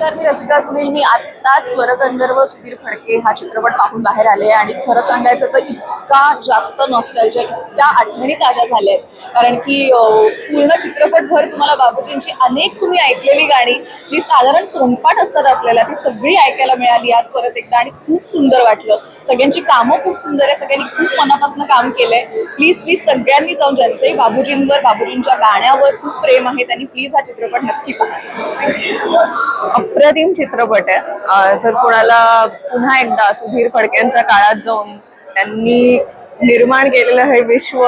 नमस्कार मी रसिका सुनील मी आत्ताच स्वरगंधर्व सुधीर फडके हा चित्रपट पाहून बाहेर आले आणि खरं सांगायचं तर इतका जास्त नॉस्टॅल्जिया इतक्या आठवणी ताज्या झाल्या आहेत. कारण की पूर्ण चित्रपटभर तुम्हाला बाबूजींची अनेक तुम्ही ऐकलेली गाणी जी साधारण तोंडपाठ असतात आपल्याला ती सगळी ऐकायला मिळाली आज परत एकदा. आणि खूप सुंदर वाटलं. सगळ्यांची कामं खूप सुंदर आहे. सगळ्यांनी खूप मनापासून काम केलंय. प्लीज प्लीज सगळ्यांनी जाऊन ज्यांचंही बाबूजींवर बाबूजींच्या गाण्यावर खूप प्रेम आहे त्यांनी प्लीज हा चित्रपट नक्की पहा. अप्रतिम चित्रपट आहे. जर कोणाला पुन्हा एकदा सुधीर फडक्यांच्या काळात जाऊन त्यांनी निर्माण केलेलं हे विश्व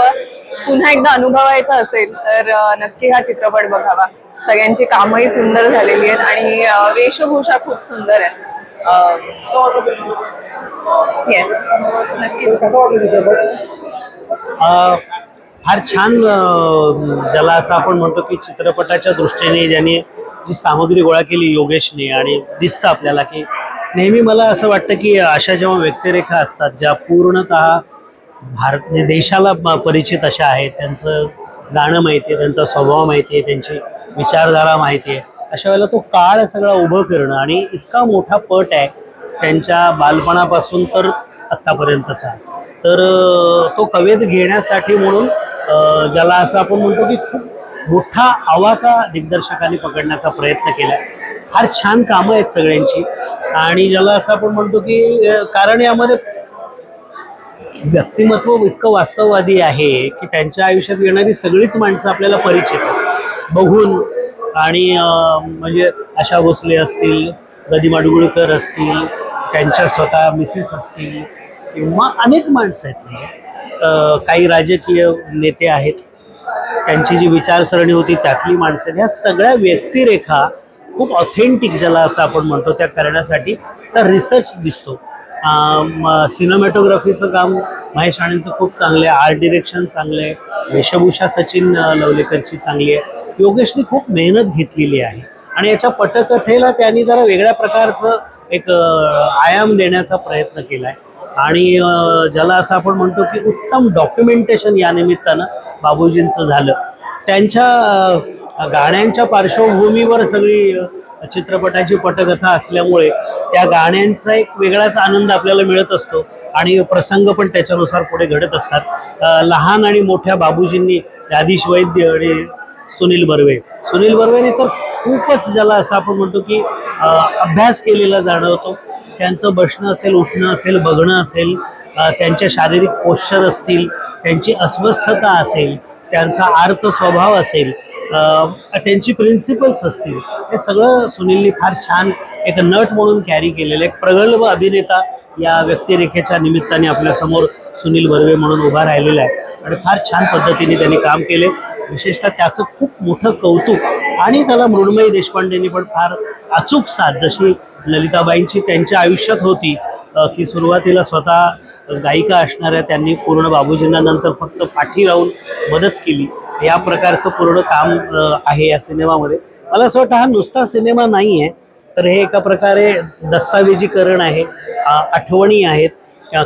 पुन्हा एकदा अनुभवायचं असेल तर नक्की हा चित्रपट बघावा. सगळ्यांची कामही सुंदर झालेली आहेत आणि वेशभूषा खूप सुंदर आहे येस नक्की. फार छान अ, ज्याला असं आपण म्हणतो की चित्रपटाच्या दृष्टीने ज्यांनी जी सामग्री गोळा केली योगेशने आणि दिसतं आपल्याला की नेहमी मला असं वाटतं की अशा जेव्हा व्यक्तिरेखा असतात ज्या पूर्णतः भारत म्हणजे देशाला परिचित अशा आहेत त्यांचं गाणं माहिती आहे त्यांचा स्वभाव माहिती आहे त्यांची विचारधारा माहिती आहे अशा वेळेला तो काळ सगळा उभं करणं आणि इतका मोठा पट आहे त्यांच्या बालपणापासून तर आत्तापर्यंतचा. तर तो कवेत घेण्यासाठी म्हणून ज्याला असं आपण म्हणतो की खूप मोठा आवाका दिग्दर्शकाने पकडण्याचा प्रयत्न केला फार छान कामं आहेत सगळ्यांची. आणि ज्याला असं आपण म्हणतो की कारण यामध्ये व्यक्तिमत्व इतकं वास्तववादी आहे की त्यांच्या आयुष्यात येणारी सगळीच माणसं आपल्याला परिचित आहेत. बघून आणि म्हणजे आशा भोसले असतील गदी माडगुळकर असतील त्यांच्या स्वतः मिसेस असतील किंवा अनेक माणसं आहेत. म्हणजे काही राजकीय नेते आहेत त्यांची जी विचारसरणी होती त्यातली माणसं ह्या सगळ्या व्यक्तिरेखा खूप ऑथेंटिक ज्याला असं आपण म्हणतो त्या करण्यासाठी चा रिसर्च दिसतो. सिनेमॅटोग्राफीचं काम महेश राणेंचं खूप चांगलं आहे आर्ट डिरेक्शन चांगलं आहे वेशभूषा सचिन लवलेकरची चांगली आहे. योगेशनी खूप मेहनत घेतलेली आहे. आणि याच्या पटकथेला त्यांनी जरा वेगळ्या प्रकारचं एक आयाम देण्याचा प्रयत्न केला आहे आणि ज्याला असं आपण म्हणतो की उत्तम डॉक्युमेंटेशन या निमित्तानं बाबूजींचं झालं. त्यांच्या गाण्यांच्या पार्श्वभूमीवर सगळी चित्रपटाची पटकथा असल्यामुळे त्या गाण्यांचा एक वेगळाच आनंद आपल्याला मिळत असतो आणि प्रसंग पण त्याच्यानुसार पुढे घडत असतात. लहान आणि मोठ्या बाबूजींनी आदिश वैद्य आणि सुनील बर्वे. सुनील बर्वेने तर खूपच ज्याला असं आपण म्हणतो की अभ्यास केलेला जाणवतो. त्यांचं बसणं असेल उठणं असेल बघणं असेल त्यांच्या त्यांचे शारीरिक पोश्चर असतील त्यांची अस्वस्थता असेल त्यांचा आर्थ स्वभाव असेल त्यांची प्रिन्सिपल्स असतील हे सगळं सुनीलनी फार छान एक नट म्हणून कॅरी केलेलं एक प्रगल्भ अभिनेता या व्यक्तिरेखेच्या निमित्ताने आपल्यासमोर सुनील बर्वे म्हणून उभा राहिलेला आहे. आणि फार छान पद्धतीने त्यांनी काम केले. विशेषतः त्याचं खूप मोठं कौतुक आणि त्याला मृण्मयी देशपांडेंनी पण फार अचूक साथ जशी ललिताबाईंची त्यांच्या आयुष्यात होती की सुरुवातीला स्वतः गायिका असणाऱ्या त्यांनी पूर्ण बाबूजींना नंतर फक्त पाठी राहून मदत केली. या प्रकारचं पूर्ण काम आहे या सिनेमामध्ये. मला असं वाटतं हा नुसता सिनेमा नाही आहे तर हे एका प्रकारे दस्तावेजीकरण आहे आठवणी आहेत.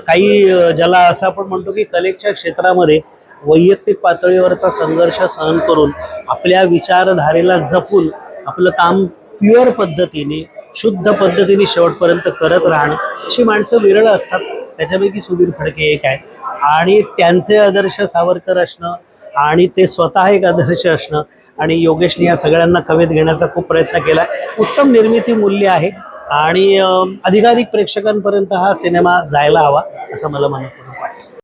काही ज्याला असं आपण म्हणतो की कलेच्या क्षेत्रामध्ये वैयक्तिक पातळीवरचा संघर्ष सहन करून आपल्या विचारधारेला जपून आपलं काम प्युअर पद्धतीने शुद्ध पद्धतीने शेवटपर्यंत करत राहणं अशी माणसं विरळ असतात. त्याच्यापैकी सुधीर फडके एक आहे. आणि त्यांचे आदर्श सावरकर असणं आणि ते स्वतः एक आदर्श असणं आणि योगेशने या सगळ्यांना कवेत घेण्याचा खूप प्रयत्न केला. उत्तम निर्मिती मूल्य आहे. आणि अधिकाधिक प्रेक्षकांपर्यंत हा सिनेमा जायला हवा असं मला म्हणत